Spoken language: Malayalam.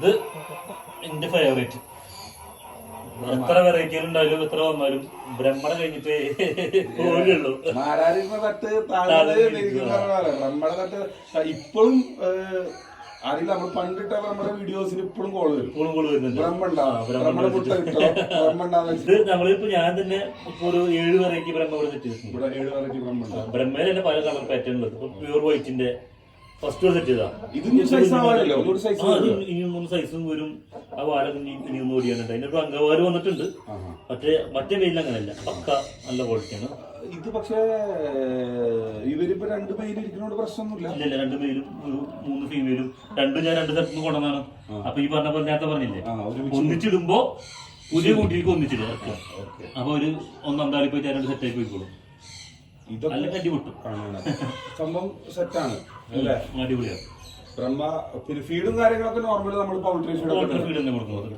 ഇത് എന്റെ ഫേവറേറ്റ് എത്ര വെറൈറ്റികൾ ഉണ്ടായാലും എത്ര വന്നാലും ബ്രഹ്മണ കഴിഞ്ഞിട്ട് കോഴിയുള്ളൂ തട്ട് തട്ട് ഇപ്പോഴും അറിയില്ല നമ്മൾ പണ്ടിട്ട നമ്മുടെ വീഡിയോസിൽ ഇപ്പോഴും കോൾ വരും. ഇപ്പോഴും കോൾ വരുന്നുണ്ട്. ഇത് നമ്മളിപ്പോ ഞാൻ തന്നെ ഇപ്പൊ ഒരു ഏഴ് വെറൈറ്റി ബ്രഹ്മ ഇവിടെ ഇവിടെ ഏഴ് വെറൈറ്റി ബ്രഹ്മ ബ്രഹ്മയിൽ തന്നെ പല കളർ പാറ്റേൺ ഉള്ളത്. പ്യൂർ വൈറ്റിന്റെ ഫസ്റ്റ് സെറ്റ് ചെയ്താ. ഇത് ഇനി മൂന്ന് സൈസും വരും ആ വാരം. ഇനി ഇനി ഒന്ന് ഓടിയാനുണ്ട്. അതിനൊരു അംഗവാര് വന്നിട്ടുണ്ട്. മറ്റേ മറ്റേ വെയിൽ അങ്ങനെയല്ല പക്ക നല്ല ക്വാളിറ്റിയാണ് ഇത് പക്ഷേ ഇവരിപ്പോ രണ്ട് ഇരിക്കുന്നോണ്ട് പ്രശ്നമൊന്നുമില്ല. ഇല്ല രണ്ട് മെയിലും ഒരു മൂന്ന് ഫീമെയിലും രണ്ടും ഞാൻ രണ്ട് സ്ഥലത്ത് കൊണ്ടുവന്നാണ് അപ്പൊ ഈ പറഞ്ഞ പോലെ നേരത്തെ പറഞ്ഞില്ലേ? ഒന്നിച്ചിടുമ്പോ പുതിയ കൂട്ടിലേക്ക് ഒന്നിച്ചിടുക ഓക്കെ അപ്പൊ ഒരു ഒന്നാം പോയിട്ട് രണ്ട് സെറ്റായി പോയിക്കോളും. ഇതൊക്കെ നല്ല കട്ടി സംഭവം സെറ്റാണ് അല്ലേ? അടിപൊളിയാണ്. ബ്രഹ്മ പിന്നെ ഫീഡും കാര്യങ്ങളൊക്കെ നോർമലി നമ്മൾ പൗൾട്രി ഫീഡ് ഫീഡ് തന്നെ കൊടുക്കുന്നത്.